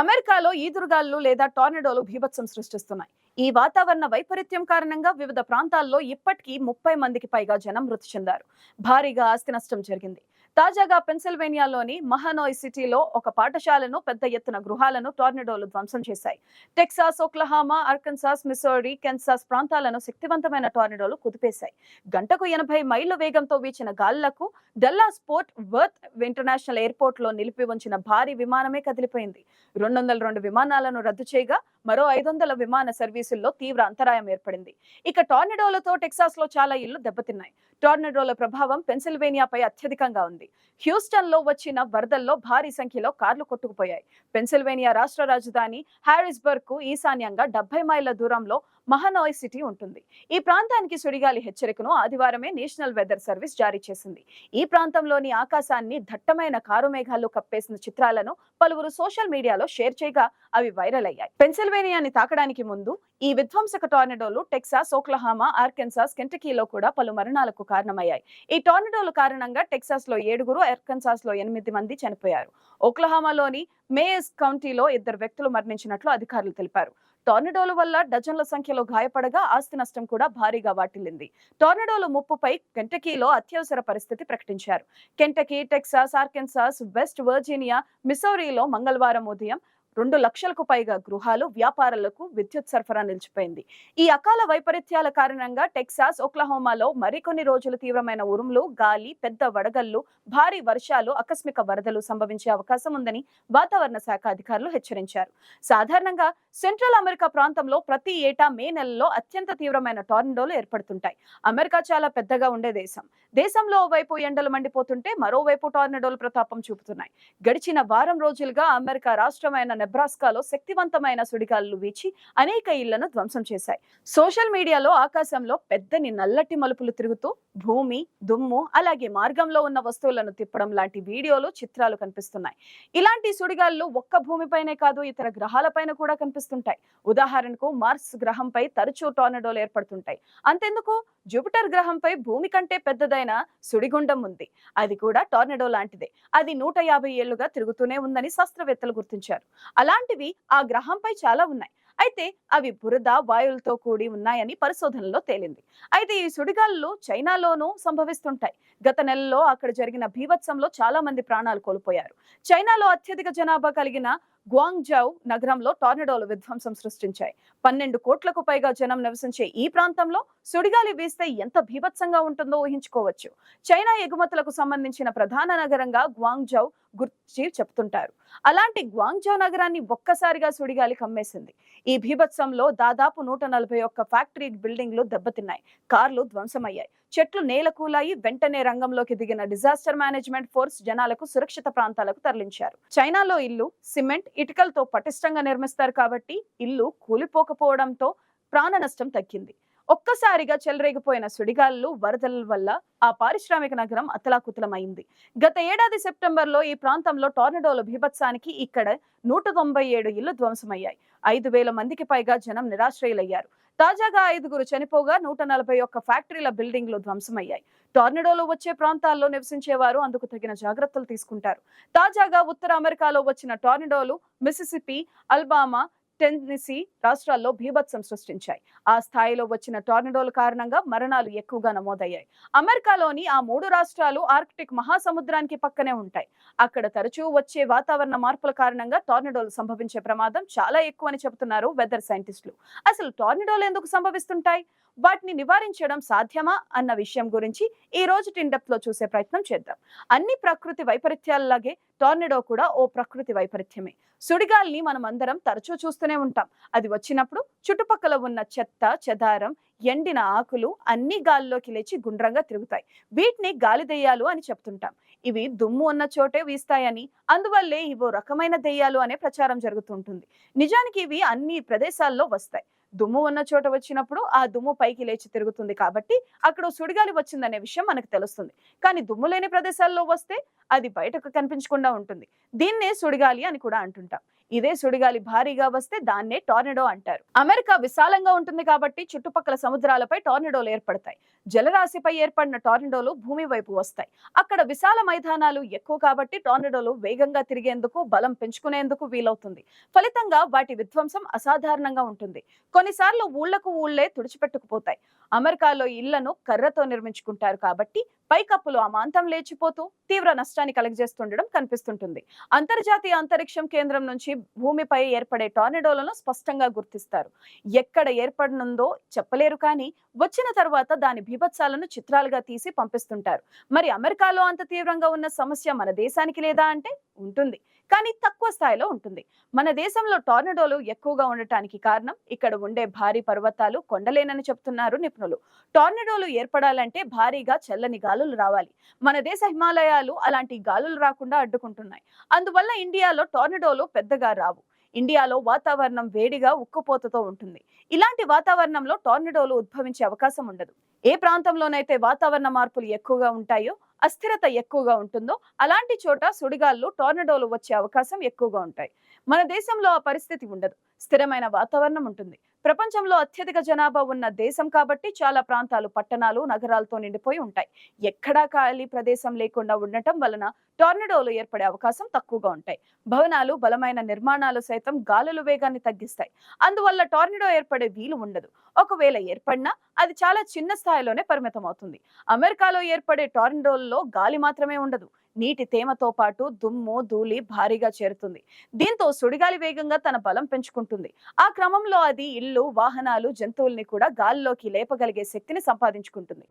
అమెరికాలో ఈదురుగాలు లేదా టోర్నడోలు భీభత్సం సృష్టిస్తున్నాయి. ఈ వాతావరణ వైపరీత్యం కారణంగా వివిధ ప్రాంతాల్లో ఇప్పటికీ ముప్పై మందికి పైగా జనం మృతి చెందారు. భారీగా ఆస్తి నష్టం జరిగింది. తాజాగా పెన్సిల్వేనియాలోని మహానోయ్ సిటీలో ఒక పాఠశాలను పెద్ద ఎత్తున గృహాలను టోర్నిడోలు ధ్వంసం చేశాయి. Texas Oklahoma Arkansas Missouri Kansas ప్రాంతాలను శక్తివంతమైన టోర్నిడోలు కుదిపేశాయి. గంటకు ఎనభై మైళ్ళ వేగంతో వీచిన గాలులకు డల్లాస్ పోర్ట్ వర్త్ ఇంటర్నేషనల్ ఎయిర్పోర్ట్లో నిలిపి ఉంచిన భారీ విమానమే కదిలిపోయింది. రెండు వందల రెండు విమానాలను రద్దు చేయగా మరో ఐదు వందల విమాన సర్వీసుల్లో తీవ్ర అంతరాయం ఏర్పడింది. ఇక టోర్నడోలతో టెక్సాస్లో చాలా ఇళ్ళు దెబ్బతిన్నాయి. టోర్నడోల ప్రభావం పెన్సిల్వేనియాపై అత్యధికంగా ఉంది. హ్యూస్టన్లో వచ్చిన వరదల్లో భారీ సంఖ్యలో కార్లు కొట్టుకుపోయాయి. పెన్సిల్వేనియా రాష్ట్ర రాజధాని హారిస్బర్గ్కు ఈశాన్యంగా డెబ్బై మైళ్ళ దూరంలో మహానాయ్ సిటీ ఉంటుంది. ఈ ప్రాంతానికి సుడిగాలి హెచ్చరికను ఆదివారమే నేషనల్ వెదర్ సర్వీస్ జారీ చేసింది. ఈ ప్రాంతంలోని ఆకాశాన్ని దట్టమైన కారు మేఘాలు కప్పేసిన చిత్రాలను పలువురు సోషల్ మీడియాలో షేర్ చేయగా అవి వైరల్ అయ్యాయి. పెన్సిల్వేనియాని తాకడానికి ముందు ఈ విధ్వంసక టోర్నడోలు టెక్సాస్ ఓక్లహామా ఆర్కెన్సాస్ కెంటకీలో కూడా పలు మరణాలకు కారణమయ్యాయి. ఈ టోర్నడోల కారణంగా టెక్సాస్లో ఏడుగురు ఆర్కెన్సాస్లో ఎనిమిది మంది చనిపోయారు. ఓక్లహామాలోని మేయస్ కౌంటీలో ఇద్దరు వ్యక్తులు మరణించినట్లు అధికారులు తెలిపారు. టోర్నడోల వల్ల డజన్ల సంఖ్యలో గాయపడగా ఆస్తి నష్టం కూడా భారీగా వాటిల్లింది. టోర్నడోల ముప్పుపై కెంటకీలో అత్యవసర పరిస్థితి ప్రకటించారు. Kentucky Texas Arkansas West Virginia మిసౌరీలో మంగళవారం ఉదయం రెండు లక్షలకు పైగా గృహాలు వ్యాపారాలకు విద్యుత్ సరఫరా నిలిచిపోయింది. ఈ అకాల వైపరీత్యాల కారణంగా టెక్సాస్ ఒక్లహోమాలో మరికొన్ని రోజులు తీవ్రమైన ఉరుములు గాలి పెద్ద వడగళ్ళు భారీ వర్షాలు ఆకస్మిక వరదలు సంభవించే అవకాశం ఉందని వాతావరణ శాఖ అధికారులు హెచ్చరించారు. సాధారణంగా సెంట్రల్ అమెరికా ప్రాంతంలో ప్రతి ఏటా మే నెలలో అత్యంత తీవ్రమైన టోర్నడోలు ఏర్పడుతుంటాయి. అమెరికా చాలా పెద్దగా ఉండే దేశం. దేశంలో ఓవైపు ఎండలు మండిపోతుంటే మరోవైపు టోర్నడోలు ప్రతాపం చూపుతున్నాయి. గడిచిన వారం రోజులుగా అమెరికా రాష్ట్రమైన నెబ్రాస్కాలో శక్తివంతమైన సుడిగాలు వీచి అనేక ఇళ్ళను ధ్వంసం చేశాయి. సోషల్ మీడియాలో ఆకాశంలో పెద్దని నల్లటి మలుపులు తిరుగుతూ భూమి దుమ్ము అలాగే మార్గంలో ఉన్న వస్తువులను తిప్పడం లాంటి వీడియోలు చిత్రాలు కనిపిస్తున్నాయి. ఇలాంటి సుడిగాలు ఒక్క భూమిపైనే కాదు ఇతర గ్రహాలపైన కూడా కనిపిస్తుంటాయి. ఉదాహరణకు మార్స్ గ్రహంపై తరచూ టోర్నడోలు ఏర్పడుతుంటాయి. అంతెందుకు? జూపిటర్ గ్రహంపై భూమి కంటే పెద్దదైన సుడిగుండం ఉంది. అది కూడా టోర్నడో లాంటిదే. అది నూట యాభై ఏళ్ళుగా తిరుగుతూనే ఉందని శాస్త్రవేత్తలు గుర్తించారు. అలాంటివి ఆ గ్రహంపై చాలా ఉన్నాయి. అయితే అవి బురద వాయువులతో కూడి ఉన్నాయని పరిశోధనలో తేలింది. అయితే ఈ సుడిగాలులు చైనాలోనూ సంభవిస్తుంటాయి. గత నెలలో అక్కడ జరిగిన భీవత్సంలో చాలా మంది ప్రాణాలు కోల్పోయారు. చైనాలో అత్యధిక జనాభా కలిగిన గ్వాంగ్జౌ నగరంలో టార్నడోలు విధ్వంసం సృష్టించాయి. పన్నెండు కోట్లకు పైగా జనం నివసించే ఈ ప్రాంతంలో సుడిగాలి వీస్తే ఎంత భీభత్సంగా ఉంటుందో ఊహించుకోవచ్చు. చైనా ఎగుమతులకు సంబంధించిన ప్రధాన నగరంగా గ్వాంగ్జౌ గుర్చి చెప్తుంటారు. అలాంటి గ్వాంగ్జౌ నగరాన్ని ఒక్కసారిగా సుడిగాలి కమ్మేసింది. ఈ భీభత్సంలో దాదాపు నూట నలభై ఒక్క ఫ్యాక్టరీ బిల్డింగ్లు దెబ్బతిన్నాయి. కార్లు ధ్వంసమయ్యాయి. చెట్లు నేలకూలాయి వెంటనే రంగంలోకి దిగిన డిజాస్టర్ మేనేజ్మెంట్ ఫోర్స్ జనాలకు సురక్షిత ప్రాంతాలకు తరలించారు. చైనాలో ఇల్లు సిమెంట్ ఇటుకలతో పటిష్టంగా నిర్మిస్తారు కాబట్టి ఇల్లు కూలిపోకపోవడంతో ప్రాణ నష్టం తగ్గింది. ఒక్కసారిగా చెలరేగిపోయిన సుడిగాలు వరదల వల్ల ఆ పారిశ్రామిక నగరం అతలాకుతలమైంది. గత ఏడాది సెప్టెంబర్లో ఈ ప్రాంతంలో టోర్నడోల భీభత్సానికి ఇక్కడ నూట తొంభై ఏడు ఇళ్ళు ధ్వంసమయ్యాయి. ఐదు వేల మందికి పైగా జనం నిరాశ్రయులయ్యారు. తాజాగా ఐదుగురు చనిపోగా నూట నలభై ఒక్క ఫ్యాక్టరీల బిల్డింగ్లు ధ్వంసమయ్యాయి. టోర్నడోలు వచ్చే ప్రాంతాల్లో నివసించేవారు అందుకు తగిన జాగ్రత్తలు తీసుకుంటారు. తాజాగా ఉత్తర అమెరికాలో వచ్చిన టోర్నడోలు మిసిసిపి అల్బామా టెన్నెసీ రాష్ట్రాల్లో భీభత్సం సృష్టించాయి. ఆ స్థాయిలో వచ్చిన టోర్నడోల కారణంగా మరణాలు ఎక్కువగా నమోదయ్యాయి. అమెరికాలోని ఆ మూడు రాష్ట్రాలు ఆర్కిటిక్ మహాసముద్రానికి పక్కనే ఉంటాయి. అక్కడ తరచూ వచ్చే వాతావరణ మార్పుల కారణంగా టోర్నడోలు సంభవించే ప్రమాదం చాలా ఎక్కువ అని చెబుతున్నారు వెదర్ సైంటిస్టులు. అసలు టోర్నడోలు ఎందుకు సంభవిస్తుంటాయి? వాటిని నివారించడం సాధ్యమా అన్న విషయం గురించి ఈ రోజు టిండప్లో చూసే ప్రయత్నం చేద్దాం. అన్ని ప్రకృతి వైపరీత్యాలలాగే టోర్నడో కూడా ఓ ప్రకృతి వైపరీత్యమే. సుడిగాల్ని మనం అందరం తరచూ చూస్తూనే ఉంటాం. అది వచ్చినప్పుడు చుట్టుపక్కల ఉన్న చెత్త చెదారం ఎండిన ఆకులు అన్ని గాల్లోకి లేచి గుండ్రంగా తిరుగుతాయి. వీటిని గాలి దెయ్యాలు అని చెప్తుంటాం. ఇవి దుమ్ము ఉన్న చోటే వీస్తాయని అందువల్లే ఇవో రకమైన దెయ్యాలు అనే ప్రచారం జరుగుతుంటుంది నిజానికి ఇవి అన్ని ప్రదేశాల్లో వస్తాయి. దుమ్ము ఉన్న చోట వచ్చినప్పుడు ఆ దుమ్ము పైకి లేచి తిరుగుతుంది కాబట్టి అక్కడ సుడిగాలి వచ్చిందనే విషయం మనకు తెలుస్తుంది. కానీ దుమ్ము లేని ప్రదేశాల్లో వస్తే అది బయటకు కనిపించకుండా ఉంటుంది. దీన్నే సుడిగాలి అని కూడా అంటుంటాం. ఇదే సుడిగాలి భారీగా వస్తే దాన్నే టార్నెడో అంటారు. అమెరికా విశాలంగా ఉంటుంది కాబట్టి చుట్టుపక్కల సముద్రాలపై టార్నెడోలు ఏర్పడతాయి. జలరాశిపై ఏర్పడిన టార్నెడోలు భూమి వైపు వస్తాయి. అక్కడ విశాల మైదానాలు ఎక్కువ కాబట్టి టార్నెడోలు వేగంగా తిరిగేందుకు బలం పెంచుకునేందుకు వీలవుతుంది. ఫలితంగా వాటి విధ్వంసం అసాధారణంగా ఉంటుంది. కొన్నిసార్లు ఊళ్ళకు ఊళ్ళే తుడిచిపెట్టుకుపోతాయి. అమెరికాలో ఇళ్ళను కర్రతో నిర్మించుకుంటారు కాబట్టి పైకప్పులు అమాంతం లేచిపోతూ తీవ్ర నష్టాన్ని కలుగజేస్తుండడం కనిపిస్తుంటుంది. అంతర్జాతీయ అంతరిక్షం కేంద్రం నుంచి భూమిపై ఏర్పడే టార్నెడోలను స్పష్టంగా గుర్తిస్తారు. ఎక్కడ ఏర్పడనుందో చెప్పలేరు కానీ వచ్చిన తర్వాత దాని బీభత్సాలను చిత్రాలుగా తీసి పంపిస్తుంటారు. మరి అమెరికాలో అంత తీవ్రంగా ఉన్న సమస్య మన దేశానికి లేదా అంటే? ఉంటుంది. కానీ తక్కువ స్థాయిలో ఉంటుంది. మన దేశంలో టోర్నడోలు ఎక్కువగా ఉండటానికి కారణం ఇక్కడ ఉండే భారీ పర్వతాలు కొండలేనని చెప్తున్నారు నిపుణులు. టోర్నడోలు ఏర్పడాలంటే భారీగా చల్లని గాలులు రావాలి. మన దేశ హిమాలయాలు అలాంటి గాలులు రాకుండా అడ్డుకుంటున్నాయి. అందువల్ల ఇండియాలో టోర్నడోలు పెద్దగా రావు. ఇండియాలో వాతావరణం వేడిగా ఉక్కుపోతతో ఉంటుంది. ఇలాంటి వాతావరణంలో టోర్నడోలు ఉద్భవించే అవకాశం ఉండదు. ఏ ప్రాంతంలోనైతే వాతావరణ మార్పులు ఎక్కువగా ఉంటాయో అస్థిరత ఎక్కువగా ఉంటుందో అలాంటి చోట సుడిగాల్లో టోర్నడోలు వచ్చే అవకాశం ఎక్కువగా ఉంటాయి. మన దేశంలో ఆ పరిస్థితి ఉండదు. స్థిరమైన వాతావరణం ఉంటుంది. ప్రపంచంలో అత్యధిక జనాభా ఉన్న దేశం కాబట్టి చాలా ప్రాంతాలు పట్టణాలు నగరాలతో నిండిపోయి ఉంటాయి. ఎక్కడా ఖాళీ ప్రదేశం లేకుండా ఉండటం వలన టోర్నడోలు ఏర్పడే అవకాశం తక్కువగా ఉంటాయి. భవనాలు బలమైన నిర్మాణాలు సైతం గాలుల వేగాన్ని తగ్గిస్తాయి. అందువల్ల టోర్నడో ఏర్పడే వీలు ఉండదు. ఒకవేళ ఏర్పడినా అది చాలా చిన్న స్థాయిలోనే పరిమితం అవుతుంది అమెరికాలో ఏర్పడే టోర్నడోల్లో గాలి మాత్రమే ఉండదు. నీటి తేమతో పాటు దుమ్ము ధూళి భారీగా చేరుతుంది. దీంతో సుడిగాలి వేగంగా తన బలం పెంచుకుంటుంది. ఆ క్రమంలో అది ఇల్లు వాహనాలు జంతువుల్ని కూడా గాలిలోకి లేపగలిగే శక్తిని సంపాదించుకుంటుంది.